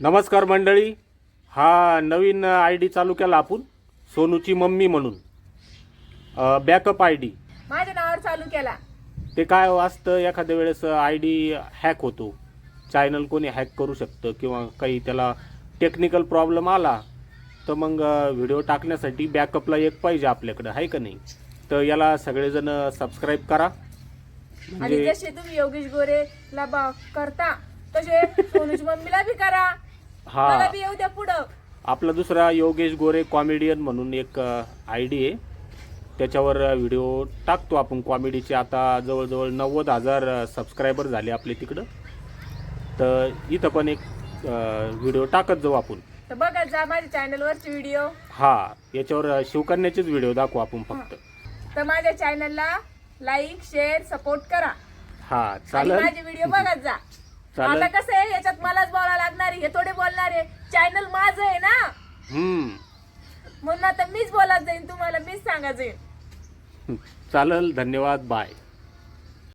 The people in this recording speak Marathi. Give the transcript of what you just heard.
नमस्कार मंडळी. हा नवीन आय डी चालू केला आपण. सोनूची मम्मी म्हणून. Backup I D. माझ्या नावावर चालू केला. ते काय असतं एखाद्या वेळेस आय डी हॅक होतो. चॅनल कोणी हॅक करू शकतं किंवा काही त्याला टेक्निकल प्रॉब्लेम आला तर मग व्हिडिओ टाकण्यासाठी बॅकअपला एक पाहिजे आपल्याकडं आहे का नाही? तर याला सगळेजण सबस्क्राईब करा. आणि म्हणजे जसे तुम्ही योगेश गोरेला करता तसे सोनूची मम्मीला बी करा. मला हा बी येऊ द्या पुढं. आपला दुसरा योगेश गोरे कॉमेडियन म्हणून एक आय डी आहे. त्याच्यावर व्हिडिओ टाकतो आपण कॉमेडीचे आता जवळजवळ नव्वद हजार सबस्क्रायबर झाले आपले तिकडं. तर इथं पण एक व्हिडिओ टाकत जाऊ आपण. तर बघा जा माझ्या चॅनल वरचे व्हिडिओ हा याच्यावर शिवकन्याचेच व्हिडिओ दाखवू आपण फक्त. तर माझ्या चॅनलला लाईक शेअर सपोर्ट करा. हा आणि चालेल. माझे व्हिडिओ बघत जा. चालेल. आता कसं आहे याच्यात मलाच बोलायला आहे हे थोडे बोलणार आहे चॅनल माझं आहे ना? हम्म. म्हणून आता मीच बोलत जाईन तुम्हाला मीच सांगत जाईन चालेल धन्यवाद बाय.